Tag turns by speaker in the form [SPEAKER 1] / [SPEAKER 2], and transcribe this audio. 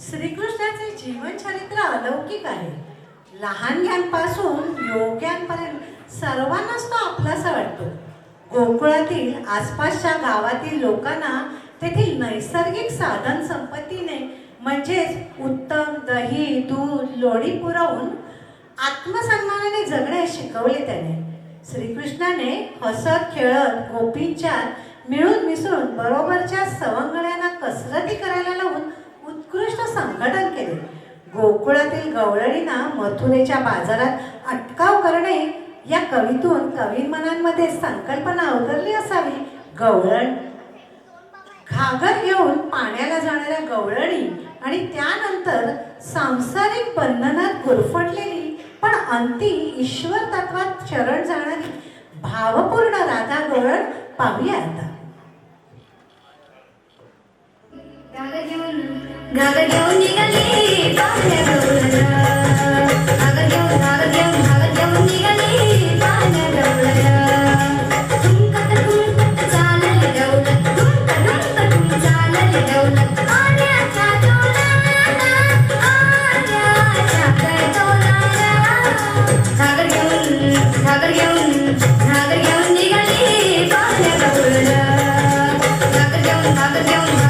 [SPEAKER 1] श्रीकृष्णाचे जीवनचरित्र अलौकिक आहे. लहानग्यांपासून योग्यांपर्यंत सर्वांनाच तो आपलासा वाटतो गोकुळातील आसपासच्या गावातील लोकांना तेथील नैसर्गिक साधन संपत्तीने म्हणजेच उत्तम दही दूध लोणी पुरवून आत्मसन्मानाने जगणे शिकवले त्याने. श्रीकृष्णाने हसत खेळत गोपींच्या मिळून मिसळून बरोबरच्या सवंगड्यांना कसरती करायला लावून उत्कृष्ट संघटन केले. गोकुळातील गवळणींना मथुरेच्या बाजारात अटकाव करणे या कवीतून कवी मनांमध्ये संकल्पना अवतरली असावी. गवळण. घागर घेऊन पाण्याला जाणाऱ्या गवळणी आणि त्यानंतर सांसारिक बंधनात गुरफटलेली पण अंती ईश्वर तत्वात शरण जाणारी भावपूर्ण राधा गवळण पाहूया आता.
[SPEAKER 2] घागर घेऊन घागर घेऊन